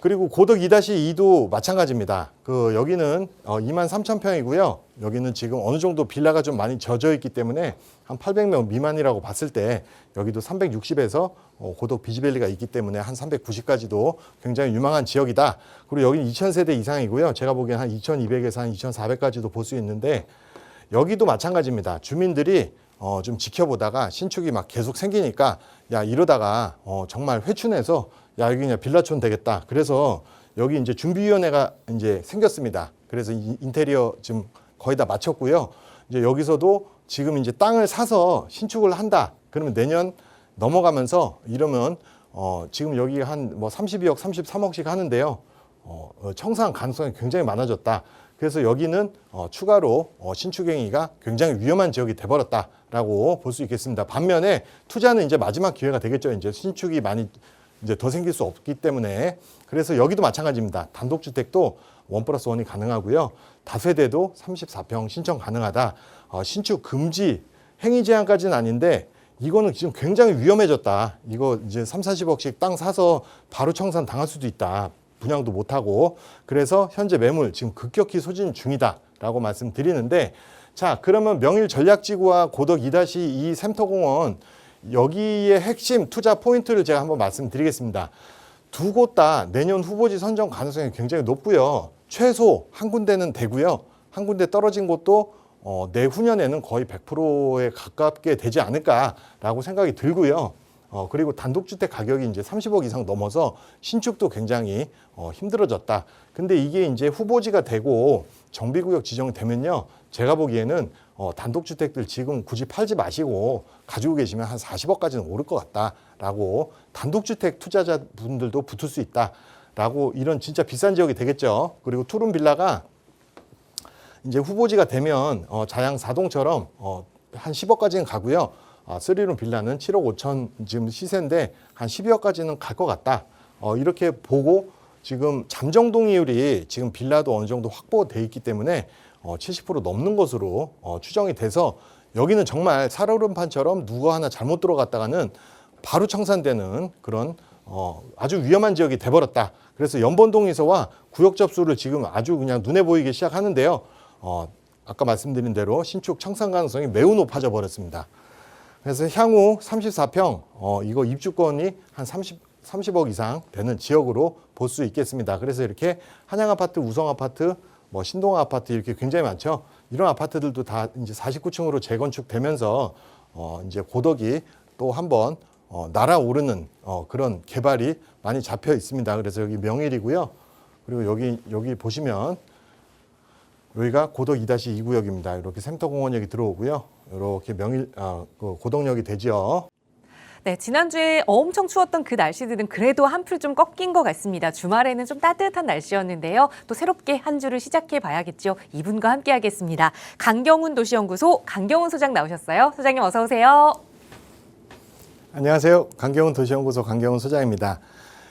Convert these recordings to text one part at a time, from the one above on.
그리고 고덕 2-2도 마찬가지입니다. 그 여기는 어, 2만 3천 평이고요. 여기는 지금 어느 정도 빌라가 좀 많이 젖어 있기 때문에 한 800명 미만이라고 봤을 때 여기도 360에서 어, 고덕 비지밸리가 있기 때문에 한 390까지도 굉장히 유망한 지역이다. 그리고 여기는 2,000세대 이상이고요. 제가 보기엔 한 2,200에서 한 2,400까지도 볼 수 있는데 여기도 마찬가지입니다. 주민들이 어, 좀 지켜보다가 신축이 막 계속 생기니까 야 이러다가 어, 정말 회춘해서 야 여기 그냥 빌라촌 되겠다. 그래서 여기 이제 준비위원회가 이제 생겼습니다. 그래서 이 인테리어 지금 거의 다 마쳤고요. 이제 여기서도 지금 이제 땅을 사서 신축을 한다. 그러면 내년 넘어가면서 이러면 어, 지금 여기 한 뭐 32억, 33억씩 하는데요. 어, 어, 청산 가능성이 굉장히 많아졌다. 그래서 여기는 어, 추가로 어, 신축행위가 굉장히 위험한 지역이 돼버렸다라고 볼 수 있겠습니다. 반면에 투자는 이제 마지막 기회가 되겠죠. 이제 신축이 많이 이제 더 생길 수 없기 때문에 그래서 여기도 마찬가지입니다. 단독주택도 원 플러스 원이 가능하고요. 다세대도 34평 신청 가능하다. 어, 신축 금지 행위 제한까지는 아닌데 이거는 지금 굉장히 위험해졌다. 이거 이제 3, 40억씩 땅 사서 바로 청산 당할 수도 있다. 분양도 못 하고. 그래서 현재 매물 지금 급격히 소진 중이다라고 말씀드리는데 자, 그러면 명일 전략지구와 고덕 2-2 샘터공원 여기에 핵심 투자 포인트를 제가 한번 말씀드리겠습니다. 두 곳 다 내년 후보지 선정 가능성이 굉장히 높고요. 최소 한 군데는 되고요. 한 군데 떨어진 곳도 어, 내후년에는 거의 100%에 가깝게 되지 않을까라고 생각이 들고요. 어, 그리고 단독주택 가격이 이제 30억 이상 넘어서 신축도 굉장히 어, 힘들어졌다. 근데 이게 이제 후보지가 되고 정비구역 지정이 되면요. 제가 보기에는 어, 단독주택들 지금 굳이 팔지 마시고 가지고 계시면 한 40억까지는 오를 것 같다라고 단독주택 투자자분들도 붙을 수 있다라고 이런 진짜 비싼 지역이 되겠죠. 그리고 투룸 빌라가 이제 후보지가 되면 어, 자양 사동처럼 어, 한 10억까지는 가고요. 어, 쓰리룸 빌라는 7억 5천 지금 시세인데 한 12억까지는 갈 것 같다. 어, 이렇게 보고 지금 잠정 동의율이 지금 빌라도 어느 정도 확보돼 있기 때문에 어, 70% 넘는 것으로 어, 추정이 돼서 여기는 정말 살얼음판처럼 누가 하나 잘못 들어갔다가는 바로 청산되는 그런 어, 아주 위험한 지역이 돼버렸다. 그래서 연번동에서와 구역 접수를 지금 아주 그냥 눈에 보이기 시작하는데요. 어, 아까 말씀드린 대로 신축 청산 가능성이 매우 높아져 버렸습니다. 그래서 향후 34평 어, 이거 입주권이 한 30, 30억 이상 되는 지역으로 볼 수 있겠습니다. 그래서 이렇게 한양 아파트, 우성 아파트, 뭐 신동 아파트 이렇게 굉장히 많죠. 이런 아파트들도 다 이제 49층으로 재건축되면서 어, 이제 고덕이 또 한번 어, 날아오르는 어, 그런 개발이 많이 잡혀 있습니다. 그래서 여기 명일이고요. 그리고 여기 여기 보시면 여기가 고덕 2-2 구역입니다. 이렇게 샘터공원역이 들어오고요. 이렇게 명일 아, 그 고덕역이 되죠. 네, 지난주에 엄청 추웠던 그 날씨들은 그래도 한풀 좀 꺾인 것 같습니다. 주말에는 좀 따뜻한 날씨였는데요. 또 새롭게 한 주를 시작해 봐야겠죠. 이분과 함께 하겠습니다. 강경훈 도시연구소 강경훈 소장 나오셨어요. 소장님 어서 오세요. 안녕하세요. 강경훈 도시연구소 강경훈 소장입니다.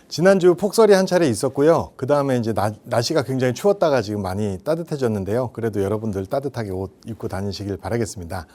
지난주 폭설이 한 차례 있었고요. 그 다음에 이제 나- 날씨가 굉장히 추웠다가 지금 많이 따뜻해졌는데요. 그래도 여러분들 따뜻하게 옷 입고 다니시길 바라겠습니다.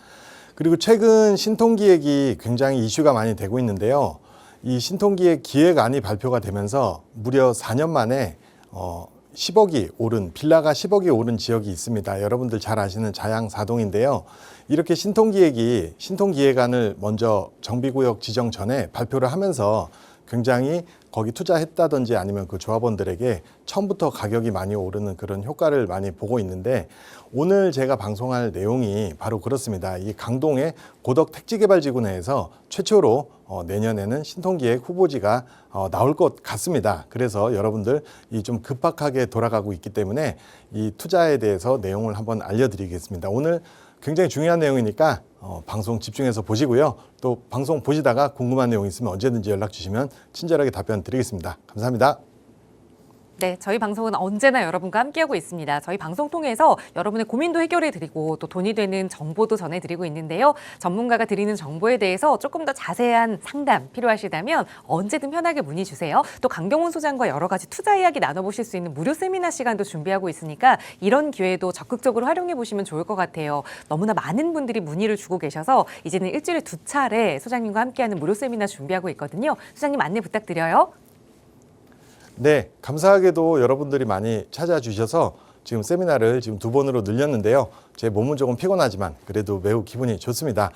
그리고 최근 신통기획이 굉장히 이슈가 많이 되고 있는데요. 이 신통기획 기획안이 발표가 되면서 무려 4년 만에 어, 10억이 오른 빌라가 10억이 오른 지역이 있습니다. 여러분들 잘 아시는 자양 사동인데요. 이렇게 신통기획이 신통기획안을 먼저 정비구역 지정 전에 발표를 하면서 굉장히 거기 투자했다든지 아니면 그 조합원들에게 처음부터 가격이 많이 오르는 그런 효과를 많이 보고 있는데 오늘 제가 방송할 내용이 바로 그렇습니다. 이 강동의 고덕 택지개발지구 내에서 최초로 어, 내년에는 신통기획 후보지가 어, 나올 것 같습니다. 그래서 여러분들 이 좀 급박하게 돌아가고 있기 때문에 이 투자에 대해서 내용을 한번 알려드리겠습니다. 오늘 굉장히 중요한 내용이니까 어, 방송 집중해서 보시고요. 또 방송 보시다가 궁금한 내용 있으면 언제든지 연락 주시면 친절하게 답변 드리겠습니다. 감사합니다. 네, 저희 방송은 언제나 여러분과 함께하고 있습니다. 저희 방송 통해서 여러분의 고민도 해결해 드리고 또 돈이 되는 정보도 전해 드리고 있는데요. 전문가가 드리는 정보에 대해서 조금 더 자세한 상담 필요하시다면 언제든 편하게 문의 주세요. 또 강경훈 소장과 여러 가지 투자 이야기 나눠보실 수 있는 무료 세미나 시간도 준비하고 있으니까 이런 기회도 적극적으로 활용해 보시면 좋을 것 같아요. 너무나 많은 분들이 문의를 주고 계셔서 이제는 일주일에 두 차례 소장님과 함께하는 무료 세미나 준비하고 있거든요. 소장님 안내 부탁드려요. 네, 감사하게도 여러분들이 많이 찾아주셔서 지금 세미나를 지금 두 번으로 늘렸는데요. 제 몸은 조금 피곤하지만 그래도 매우 기분이 좋습니다.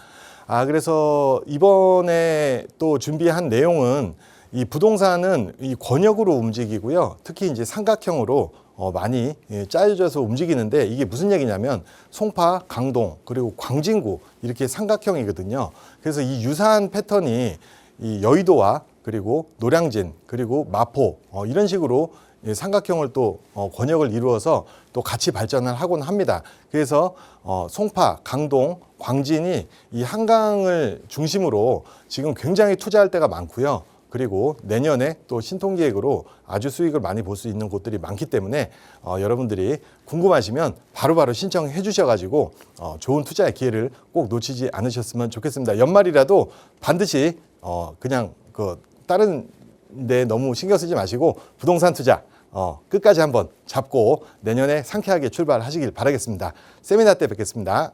아, 그래서 이번에 또 준비한 내용은 이 부동산은 이 권역으로 움직이고요. 특히 이제 삼각형으로 어, 많이 예, 짜여져서 움직이는데 이게 무슨 얘기냐면 송파, 강동, 그리고 광진구 이렇게 삼각형이거든요. 그래서 이 유사한 패턴이 이 여의도와 그리고 노량진 그리고 마포 어, 이런 식으로 이 삼각형을 또 어, 권역을 이루어서 또 같이 발전을 하곤 합니다. 그래서 어, 송파, 강동, 광진이 이 한강을 중심으로 지금 굉장히 투자할 때가 많고요. 그리고 내년에 또 신통기획으로 아주 수익을 많이 볼 수 있는 곳들이 많기 때문에 어, 여러분들이 궁금하시면 바로 바로 신청해 주셔가지고 어, 좋은 투자의 기회를 꼭 놓치지 않으셨으면 좋겠습니다. 연말이라도 반드시 어, 그냥 그 다른 데 너무 신경 쓰지 마시고 부동산 투자 어, 끝까지 한번 잡고 내년에 상쾌하게 출발하시길 바라겠습니다. 세미나 때 뵙겠습니다.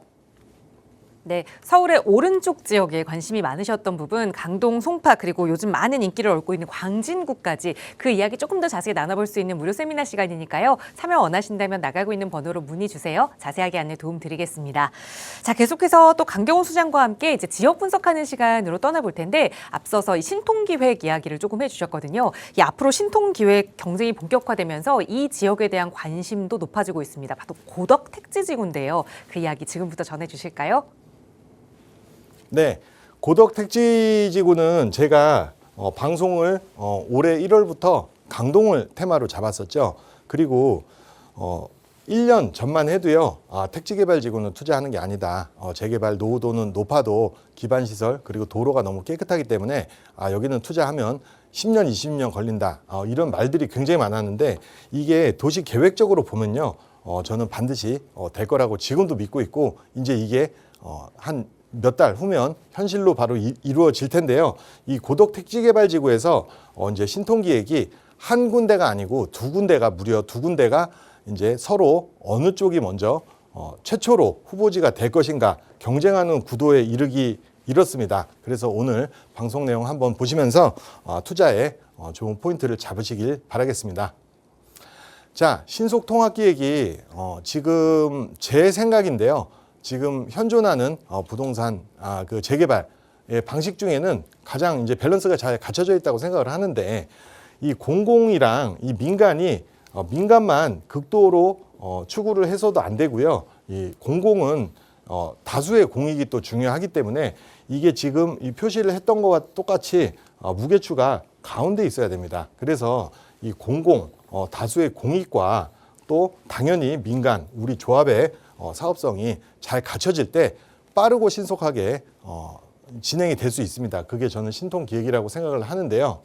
네, 서울의 오른쪽 지역에 관심이 많으셨던 부분 강동, 송파 그리고 요즘 많은 인기를 얻고 있는 광진구까지 그 이야기 조금 더 자세히 나눠볼 수 있는 무료 세미나 시간이니까요. 참여 원하신다면 나가고 있는 번호로 문의 주세요. 자세하게 안내 도움 드리겠습니다. 자, 계속해서 또 강경훈 수장과 함께 이제 지역 분석하는 시간으로 떠나볼 텐데 앞서서 이 신통기획 이야기를 조금 해주셨거든요. 이 앞으로 신통기획 경쟁이 본격화되면서 이 지역에 대한 관심도 높아지고 있습니다. 바로 고덕 택지지구인데요. 그 이야기 지금부터 전해주실까요? 네, 고덕 택지지구는 제가 어, 방송을 어, 올해 1월부터 강동을 테마로 잡았었죠. 그리고 어, 1년 전만 해도요, 아, 택지개발지구는 투자하는 게 아니다. 어, 재개발 노후도는 높아도 기반시설 그리고 도로가 너무 깨끗하기 때문에 아, 여기는 투자하면 10년, 20년 걸린다. 어, 이런 말들이 굉장히 많았는데 이게 도시 계획적으로 보면요, 어, 저는 반드시 어, 될 거라고 지금도 믿고 있고 이제 이게 어, 한 몇 달 후면 현실로 바로 이, 이루어질 텐데요. 이 고덕 택지개발지구에서 어, 이제 신통기획이 한 군데가 아니고 두 군데가 무려 두 군데가 이제 서로 어느 쪽이 먼저 어, 최초로 후보지가 될 것인가 경쟁하는 구도에 이르기 이렇습니다. 그래서 오늘 방송 내용 한번 보시면서 어, 투자에 어, 좋은 포인트를 잡으시길 바라겠습니다. 자, 신속 통합 기획이 어, 지금 제 생각인데요. 지금 현존하는 어, 부동산 아, 그 재개발의 방식 중에는 가장 이제 밸런스가 잘 갖춰져 있다고 생각을 하는데 이 공공이랑 이 민간이 어, 민간만 극도로 어, 추구를 해서도 안 되고요. 이 공공은 어, 다수의 공익이 또 중요하기 때문에 이게 지금 이 표시를 했던 것과 똑같이 어, 무게추가 가운데 있어야 됩니다. 그래서 이 공공 어, 다수의 공익과 또 당연히 민간 우리 조합의 어, 사업성이 잘 갖춰질 때 빠르고 신속하게 어, 진행이 될 수 있습니다. 그게 저는 신통 기획이라고 생각을 하는데요.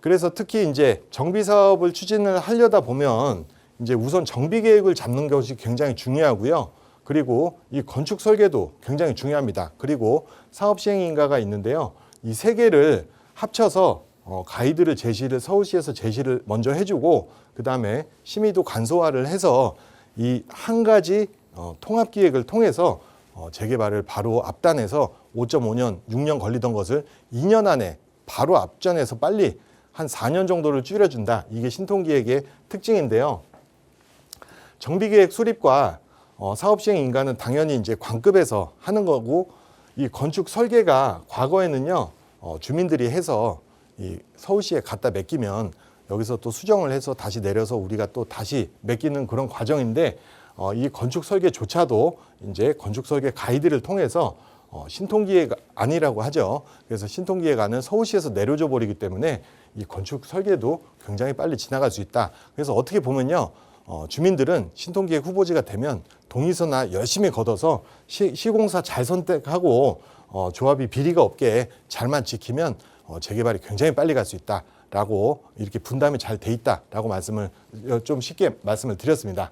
그래서 특히 이제 정비 사업을 추진을 하려다 보면 이제 우선 정비 계획을 잡는 것이 굉장히 중요하고요. 그리고 이 건축 설계도 굉장히 중요합니다. 그리고 사업 시행 인가가 있는데요. 이 세 개를 합쳐서 어, 가이드를 제시를 서울시에서 제시를 먼저 해주고 그 다음에 심의도 간소화를 해서 이 한 가지 어, 통합 기획을 통해서 어, 재개발을 바로 앞단에서 5.5년, 6년 걸리던 것을 2년 안에 바로 앞전에서 빨리 한 4년 정도를 줄여준다. 이게 신통기획의 특징인데요. 정비계획 수립과 어, 사업시행 인가는 당연히 이제 관급에서 하는 거고 이 건축 설계가 과거에는요 어, 주민들이 해서 이 서울시에 갖다 맡기면 여기서 또 수정을 해서 다시 내려서 우리가 또 다시 맡기는 그런 과정인데 어, 이 건축 설계조차도 이제 건축 설계 가이드를 통해서 어, 신통기획 안이라고 하죠. 그래서 신통기획 안은 서울시에서 내려줘 버리기 때문에 이 건축 설계도 굉장히 빨리 지나갈 수 있다. 그래서 어떻게 보면요. 어, 주민들은 신통기획 후보지가 되면 동의서나 열심히 걷어서 시, 시공사 잘 선택하고 어, 조합이 비리가 없게 잘만 지키면 어, 재개발이 굉장히 빨리 갈 수 있다라고 이렇게 분담이 잘 돼 있다라고 말씀을 어, 좀 쉽게 말씀을 드렸습니다.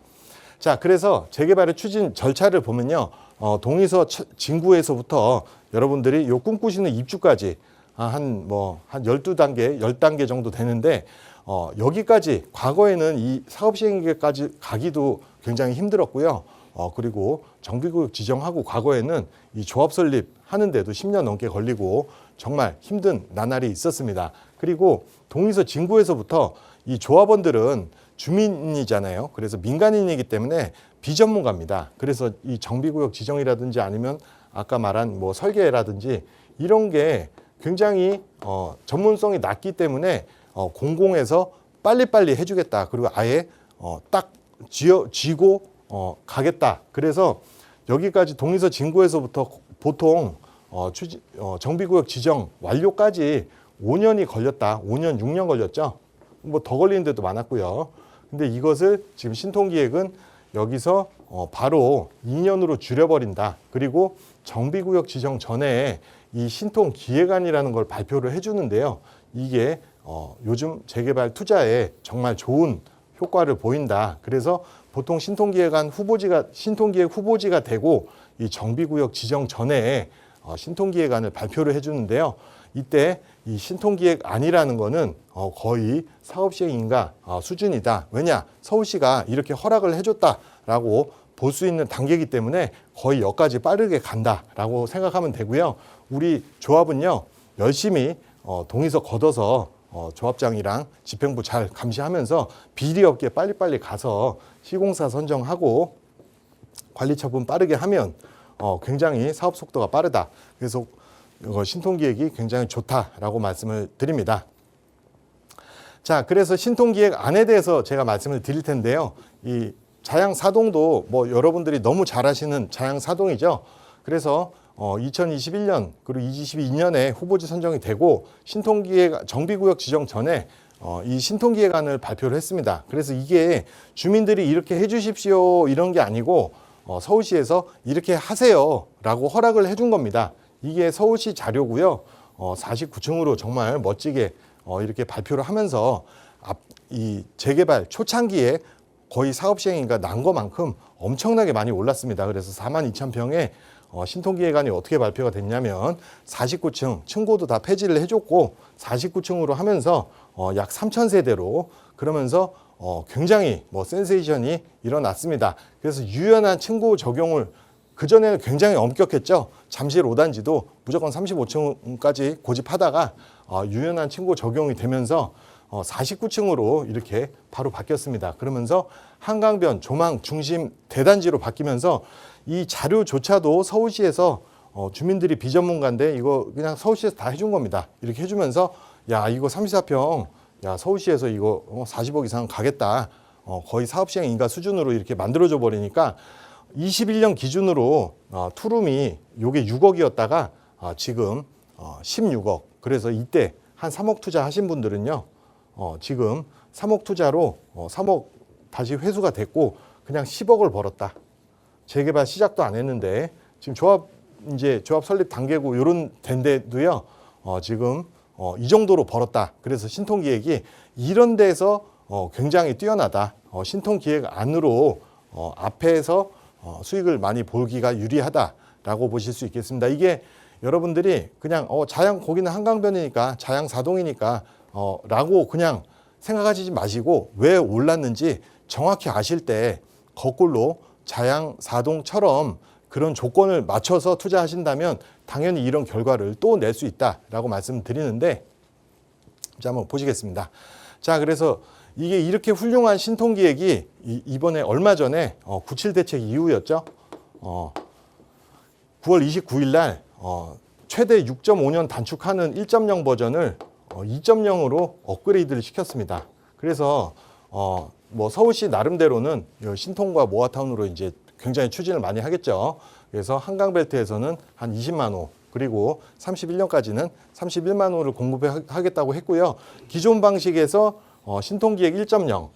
자, 그래서 재개발의 추진 절차를 보면요. 어, 동의서 처- 진구에서부터 여러분들이 요 꿈꾸시는 입주까지 아, 한뭐한 열두 단계 10단계 정도 되는데 어, 여기까지 과거에는 이 사업 시행까지 가기도 굉장히 힘들었고요. 어, 그리고 정비구역 지정하고 과거에는 이 조합 설립 하는데도 10년 넘게 걸리고 정말 힘든 나날이 있었습니다. 그리고 동의서 진구에서부터 이 조합원들은 주민이잖아요. 그래서 민간인이기 때문에 비전문가입니다. 그래서 이 정비구역 지정이라든지 아니면 아까 말한 뭐 설계라든지 이런 게 굉장히 어, 전문성이 낮기 때문에 어, 공공에서 빨리빨리 해주겠다. 그리고 아예 어, 딱 쥐어, 쥐고 어, 가겠다. 그래서 여기까지 동의서 진구에서부터 보통 어, 추지, 어, 정비구역 지정 완료까지 5년이 걸렸다. 5년, 6년 걸렸죠. 뭐 더 걸리는 데도 많았고요. 근데 이것을 지금 신통기획은 여기서 어, 바로 2년으로 줄여버린다. 그리고 정비구역 지정 전에 이 신통기획안이라는 걸 발표를 해주는데요. 이게 어, 요즘 재개발 투자에 정말 좋은 효과를 보인다. 그래서 보통 신통기획안 후보지가 신통기획 후보지가 되고 이 정비구역 지정 전에 어, 신통기획안을 발표를 해주는데요. 이때 이 신통기획 안이라는 거는 어, 거의 사업시행인가 어, 수준이다. 왜냐 서울시가 이렇게 허락을 해줬다라고 볼 수 있는 단계이기 때문에 거의 여기까지 빠르게 간다라고 생각하면 되고요. 우리 조합은요 열심히 어, 동의서 걷어서 어, 조합장이랑 집행부 잘 감시하면서 비리 없게 빨리빨리 가서 시공사 선정하고 관리 처분 빠르게 하면 어, 굉장히 사업 속도가 빠르다. 그래서 신통기획이 굉장히 좋다라고 말씀을 드립니다. 자, 그래서 신통기획 안에 대해서 제가 말씀을 드릴 텐데요. 이 자양사동도 뭐 여러분들이 너무 잘 아시는 자양사동이죠. 그래서 어, 2021년 그리고 2022년에 후보지 선정이 되고 신통기획 정비구역 지정 전에 어, 이 신통기획안을 발표를 했습니다. 그래서 이게 주민들이 이렇게 해주십시오 이런 게 아니고 어, 서울시에서 이렇게 하세요라고 허락을 해준 겁니다. 이게 서울시 자료고요. 어, 49층으로 정말 멋지게 어, 이렇게 발표를 하면서 앞, 이 재개발 초창기에 거의 사업 시행인가 난 것만큼 엄청나게 많이 올랐습니다. 그래서 4만 2천 평에 어, 신통기획안이 어떻게 발표가 됐냐면 49층 층고도 다 폐지를 해줬고 49층으로 하면서 어, 약 3천 세대로 그러면서 어, 굉장히 뭐 센세이션이 일어났습니다. 그래서 유연한 층고 적용을 그 전에는 굉장히 엄격했죠. 잠실 5단지도 무조건 35층까지 고집하다가 어, 유연한 층고 적용이 되면서 어, 49층으로 이렇게 바로 바뀌었습니다. 그러면서 한강변 조망 중심 대단지로 바뀌면서 이 자료조차도 서울시에서 어, 주민들이 비전문가인데 이거 그냥 서울시에서 다 해준 겁니다. 이렇게 해주면서 야 이거 34평 야 서울시에서 이거 어, 40억 이상 가겠다. 어, 거의 사업시행 인가 수준으로 이렇게 만들어줘 버리니까 21년 기준으로 어, 투룸이 요게 6억이었다가 어, 지금 어, 16억. 그래서 이때 한 3억 투자하신 분들은요. 어, 지금 3억 투자로 어, 3억 다시 회수가 됐고 그냥 10억을 벌었다. 재개발 시작도 안 했는데 지금 조합 이제 조합 설립 단계고 이런 된데도요. 어, 지금 어, 이 정도로 벌었다. 그래서 신통 기획이 이런 데서 어, 굉장히 뛰어나다. 어, 신통 기획 안으로 어, 앞에서 어, 수익을 많이 보기가 유리하다라고 보실 수 있겠습니다. 이게 여러분들이 그냥 어, 자양 거기는 한강변이니까 자양 사동이니까 어, 라고 그냥 생각하지 마시고 왜 올랐는지 정확히 아실 때 거꾸로 자양 사동처럼 그런 조건을 맞춰서 투자하신다면 당연히 이런 결과를 또 낼 수 있다라고 말씀드리는데 자 한번 보시겠습니다. 자 그래서 이게 이렇게 훌륭한 신통 기획이 이- 이번에 얼마 전에 어, 97 대책 이후였죠. 어, 9월 29일 날 어, 최대 6.5년 단축하는 1.0 버전을 어, 2.0으로 업그레이드를 시켰습니다. 그래서 어, 뭐 서울시 나름대로는 이 신통과 모아타운으로 이제 굉장히 추진을 많이 하겠죠. 그래서 한강벨트에서는 한 20만 호 그리고 31년까지는 31만 호를 공급하겠다고 했고요. 기존 방식에서 어, 신통기획 1.0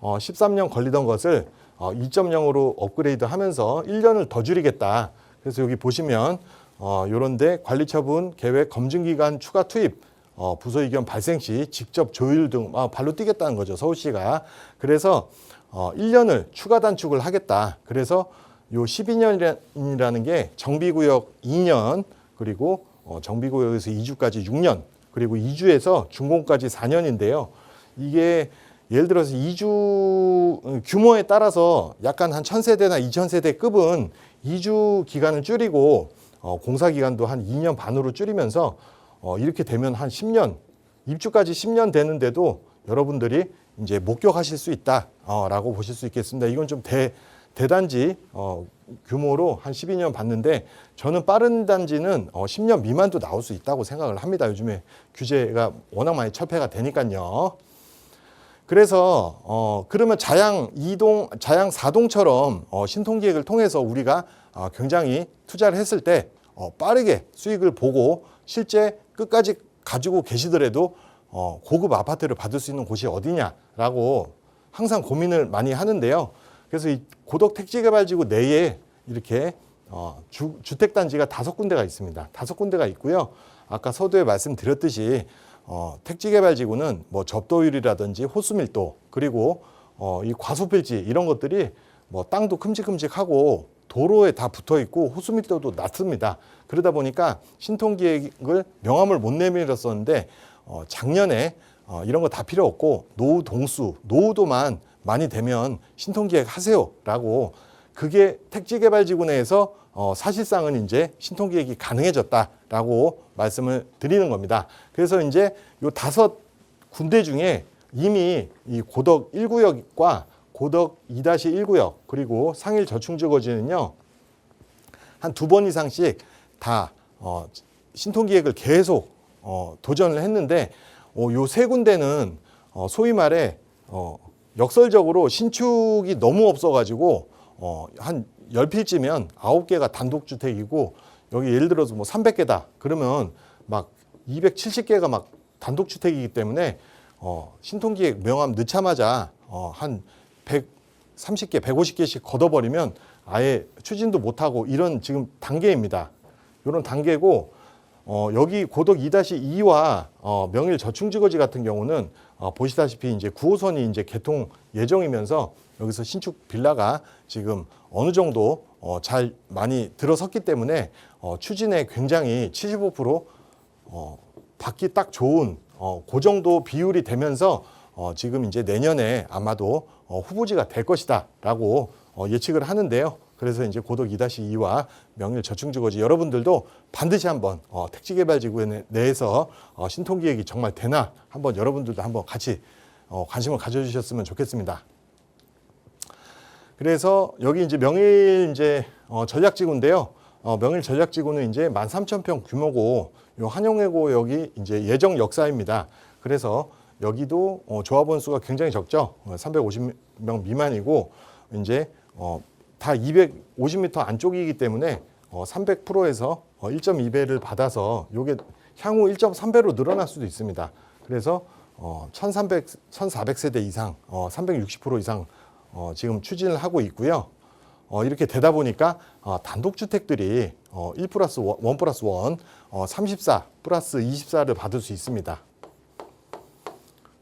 어, 13년 걸리던 것을 어, 2.0으로 업그레이드 하면서 1년을 더 줄이겠다. 그래서 여기 보시면 어, 요런데 관리처분 계획 검증기간 추가 투입 어, 부서 이견 발생 시 직접 조율 등 아, 발로 뛰겠다는 거죠 서울시가. 그래서 어, 1년을 추가 단축을 하겠다. 그래서 요 12년이라는 게 정비구역 2년 그리고 어, 정비구역에서 2주까지 6년 그리고 2주에서 준공까지 4년인데요 이게 예를 들어서 2주 규모에 따라서 약간 한 1000세대나 2000세대 급은 2주 기간을 줄이고 어, 공사 기간도 한 2년 반으로 줄이면서 어, 이렇게 되면 한 10년 입주까지 10년 되는데도 여러분들이 이제 목격하실 수 있다라고 보실 수 있겠습니다. 이건 좀 대, 대단지 어, 규모로 한 12년 봤는데 저는 빠른 단지는 어, 10년 미만도 나올 수 있다고 생각을 합니다. 요즘에 규제가 워낙 많이 철폐가 되니까요. 그래서 어 그러면 자양 2동, 자양 4동처럼 어 신통 기획을 통해서 우리가 어 굉장히 투자를 했을 때 어 빠르게 수익을 보고 실제 끝까지 가지고 계시더라도 어 고급 아파트를 받을 수 있는 곳이 어디냐라고 항상 고민을 많이 하는데요. 그래서 이 고덕 택지개발지구 내에 이렇게 어 주, 주택단지가 다섯 군데가 있습니다. 다섯 군데가 있고요. 아까 서두에 말씀드렸듯이 어, 택지개발지구는 뭐 접도율이라든지 호수밀도 그리고 어, 이 과수필지 이런 것들이 뭐 땅도 큼직큼직하고 도로에 다 붙어 있고 호수밀도도 낮습니다. 그러다 보니까 신통 기획을 명함을 못 내밀었었는데 어, 작년에 어, 이런 거 다 필요 없고 노후 동수 노후도만 많이 되면 신통 기획 하세요라고 그게 택지개발지구 내에서 어, 사실상은 이제 신통 기획이 가능해졌다 라고 말씀을 드리는 겁니다. 그래서 이제 요 다섯 군데 중에 이미 이 고덕 1구역과 고덕 2-1구역 그리고 상일 저충주거지는요 한 두 번 이상씩 다 어, 신통기획을 계속 어, 도전을 했는데 어, 요세 군데는 어, 소위 말해 어, 역설적으로 신축이 너무 없어가지고 어, 한 10필지면 9개가 단독주택이고 여기 예를 들어서 뭐 300개다 그러면 막 270개가 막 단독주택이기 때문에 어, 신통기획 명함 넣자마자 어, 한 130개, 150개씩 걷어버리면 아예 추진도 못하고 이런 지금 단계입니다. 이런 단계고 어, 여기 고덕 2-2와 어, 명일 저충지거지 같은 경우는 어, 보시다시피 이제 9호선이 이제 개통 예정이면서 여기서 신축 빌라가 지금 어느 정도 어, 잘 많이 들어섰기 때문에 어, 추진에 굉장히 75% 어, 받기 딱 좋은 어, 그 정도 비율이 되면서 어, 지금 이제 내년에 아마도 어, 후보지가 될 것이다라고 어, 예측을 하는데요. 그래서 이제 고덕 2-2와 명일 저층주거지 여러분들도 반드시 한번 어, 택지개발지구 내- 내에서 어, 신통기획이 정말 되나 한번 여러분들도 한번 같이 어, 관심을 가져주셨으면 좋겠습니다. 그래서 여기 이제 명일 이제 어, 전략지구인데요. 어, 명일 전략지구는 이제 13,000평 규모고 요 한영회고 여기 이제 예정 역사입니다. 그래서 여기도 어, 조합원 수가 굉장히 적죠. 어, 350명 미만이고 이제 어, 다 250m 안쪽이기 때문에 어, 300%에서 어, 1.2배를 받아서 요게 향후 1.3배로 늘어날 수도 있습니다. 그래서 어, 1,300, 1,400세대 이상, 어, 360% 이상 어, 지금 추진을 하고 있고요. 어, 이렇게 되다 보니까 어, 단독주택들이 어, 1 플러스 1, 1 플러스 1, 어, 34 플러스 24를 받을 수 있습니다.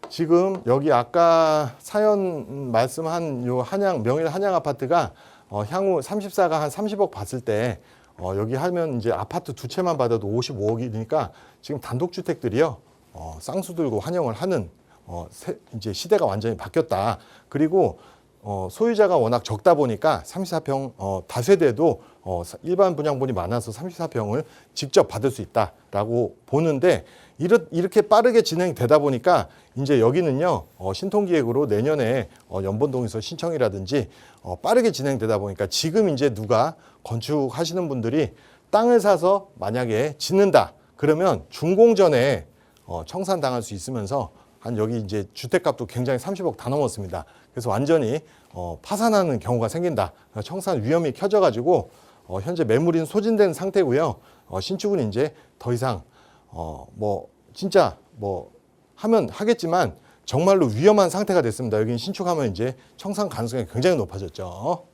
지금 여기 아까 사연 말씀한 요 한양 명일 한양 아파트가 어, 향후 34가 한 30억 봤을 때 어, 여기 하면 이제 아파트 두 채만 받아도 55억이니까 지금 단독주택들이요 어, 쌍수 들고 환영을 하는 어, 세- 이제 시대가 완전히 바뀌었다. 그리고 어, 소유자가 워낙 적다 보니까 34평 어, 다세대도 어, 사- 일반 분양분이 많아서 34평을 직접 받을 수 있다라고 보는데 이렇, 이렇게 빠르게 진행되다 보니까 이제 여기는요 어, 신통기획으로 내년에 어, 연번동에서 신청이라든지 어, 빠르게 진행되다 보니까 지금 이제 누가 건축하시는 분들이 땅을 사서 만약에 짓는다 그러면 준공전에 어, 청산 당할 수 있으면서 한 여기 이제 주택값도 굉장히 30억 다 넘었습니다. 그래서 완전히 어, 파산하는 경우가 생긴다. 청산 위험이 켜져가지고 어, 현재 매물인 소진된 상태고요. 어, 신축은 이제 더 이상 어, 뭐 진짜 뭐 하면 하겠지만 정말로 위험한 상태가 됐습니다. 여기는 신축하면 이제 청산 가능성이 굉장히 높아졌죠.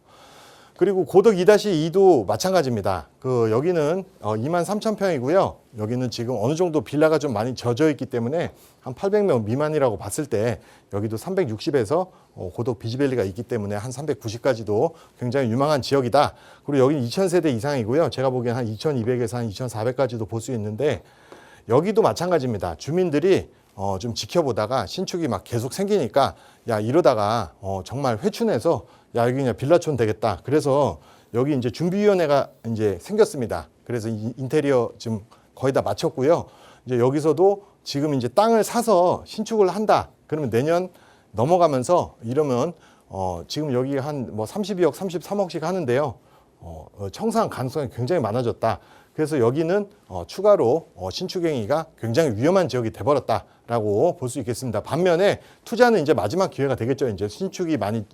그리고 고덕 2-2도 마찬가지입니다. 그 여기는 어 2만 3천 평이고요. 여기는 지금 어느 정도 빌라가 좀 많이 젖어 있기 때문에 한 800명 미만이라고 봤을 때 여기도 360에서 어 고덕 비지밸리가 있기 때문에 한 390까지도 굉장히 유망한 지역이다. 그리고 여기는 2,000세대 이상이고요. 제가 보기엔 한 2,200에서 한 2,400까지도 볼 수 있는데 여기도 마찬가지입니다. 주민들이 어, 좀 지켜보다가 신축이 막 계속 생기니까 야 이러다가 어, 정말 회춘해서 야 여기 그냥 빌라촌 되겠다. 그래서 여기 이제 준비위원회가 이제 생겼습니다. 그래서 이 인테리어 지금 거의 다 마쳤고요. 이제 여기서도 지금 이제 땅을 사서 신축을 한다. 그러면 내년 넘어가면서 이러면 어, 지금 여기 한 뭐 32억, 33억씩 하는데요. 어, 어, 청산 가능성이 굉장히 많아졌다. 그래서 여기는 어, 추가로 어, 신축행위가 굉장히 위험한 지역이 돼버렸다라고 볼 수 있겠습니다. 반면에 투자는 이제 마지막 기회가 되겠죠. 이제 신축이 많이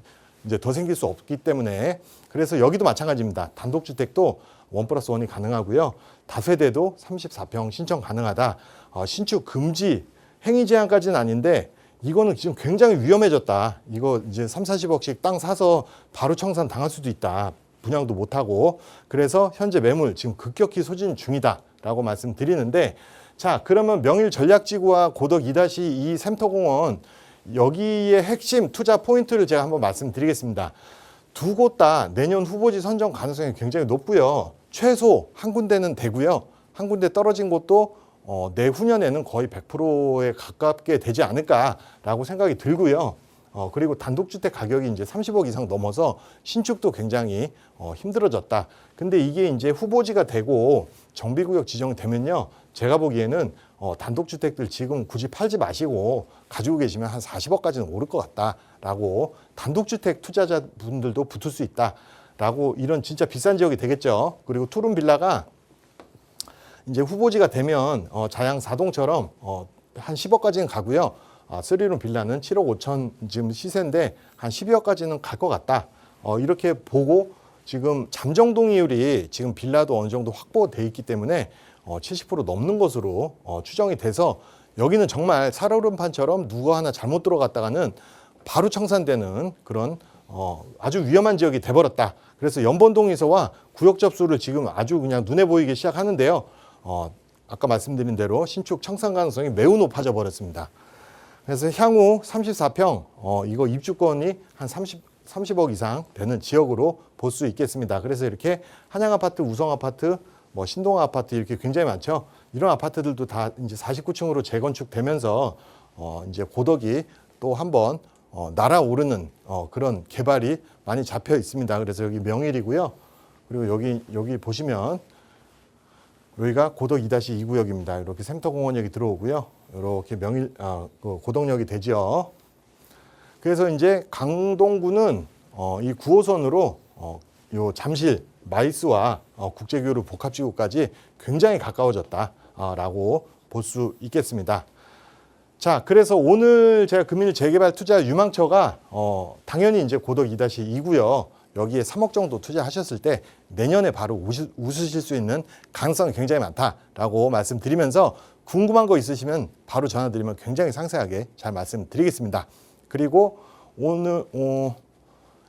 이제 더 생길 수 없기 때문에 그래서 여기도 마찬가지입니다. 단독주택도 원 플러스 원이 가능하고요. 다세대도 34평 신청 가능하다. 어, 신축 금지 행위 제한까지는 아닌데 이거는 지금 굉장히 위험해졌다. 이거 이제 3, 40억씩 땅 사서 바로 청산 당할 수도 있다. 분양도 못 하고 그래서 현재 매물 지금 급격히 소진 중이다라고 말씀드리는데 자 그러면 명일 전략지구와 고덕 2-2 샘터공원 여기에 핵심 투자 포인트를 제가 한번 말씀드리겠습니다. 두 곳 다 내년 후보지 선정 가능성이 굉장히 높고요. 최소 한 군데는 되고요. 한 군데 떨어진 곳도 어, 내후년에는 거의 100%에 가깝게 되지 않을까라고 생각이 들고요. 어, 그리고 단독주택 가격이 이제 30억 이상 넘어서 신축도 굉장히 어, 힘들어졌다. 근데 이게 이제 후보지가 되고 정비구역 지정이 되면요. 제가 보기에는 어, 단독주택들 지금 굳이 팔지 마시고 가지고 계시면 한 40억까지는 오를 것 같다라고 단독주택 투자자분들도 붙을 수 있다라고 이런 진짜 비싼 지역이 되겠죠. 그리고 투룸 빌라가 이제 후보지가 되면 어, 자양 사동처럼 어, 한 10억까지는 가고요. 아, 쓰리룸 빌라는 7억 5천 지금 시세인데 한 12억까지는 갈 것 같다. 어, 이렇게 보고 지금 잠정 동의율이 지금 빌라도 어느 정도 확보돼 있기 때문에 어, 70% 넘는 것으로 어, 추정이 돼서 여기는 정말 살얼음판처럼 누가 하나 잘못 들어갔다가는 바로 청산되는 그런 어, 아주 위험한 지역이 돼버렸다. 그래서 연번동에서와 구역 접수를 지금 아주 그냥 눈에 보이게 시작하는데요. 어, 아까 말씀드린 대로 신축 청산 가능성이 매우 높아져 버렸습니다. 그래서 향후 34평 어, 이거 입주권이 한 30, 30억 이상 되는 지역으로 볼 수 있겠습니다. 그래서 이렇게 한양 아파트, 우성 아파트, 뭐 신동 아파트 이렇게 굉장히 많죠. 이런 아파트들도 다 이제 49층으로 재건축되면서 어, 이제 고덕이 또 한번 어, 날아오르는 어, 그런 개발이 많이 잡혀 있습니다. 그래서 여기 명일이고요. 그리고 여기 여기 보시면 여기가 고덕 2-2 구역입니다. 이렇게 샘터공원역이 들어오고요. 이렇게 명일 아, 그 고덕역이 되죠. 그래서 이제 강동구는 어, 이 9호선으로 어, 요 잠실 마이스와 어, 국제교류 복합지구까지 굉장히 가까워졌다라고 볼 수 있겠습니다. 자, 그래서 오늘 제가 금일 재개발 투자 유망처가 어, 당연히 이제 고덕 2-2고요. 여기에 3억 정도 투자하셨을 때 내년에 바로 웃으실 수 있는 가능성이 굉장히 많다라고 말씀드리면서 궁금한 거 있으시면 바로 전화 드리면 굉장히 상세하게 잘 말씀드리겠습니다. 그리고 오늘 어,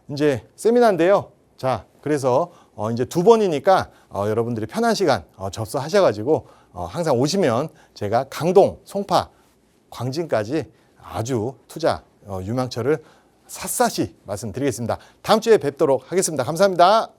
이제 세미나인데요. 자, 그래서 어, 이제 두 번이니까 어, 여러분들이 편한 시간 어, 접수하셔가지고 어, 항상 오시면 제가 강동, 송파, 광진까지 아주 투자 어, 유망처를 샅샅이 말씀드리겠습니다. 다음 주에 뵙도록 하겠습니다. 감사합니다.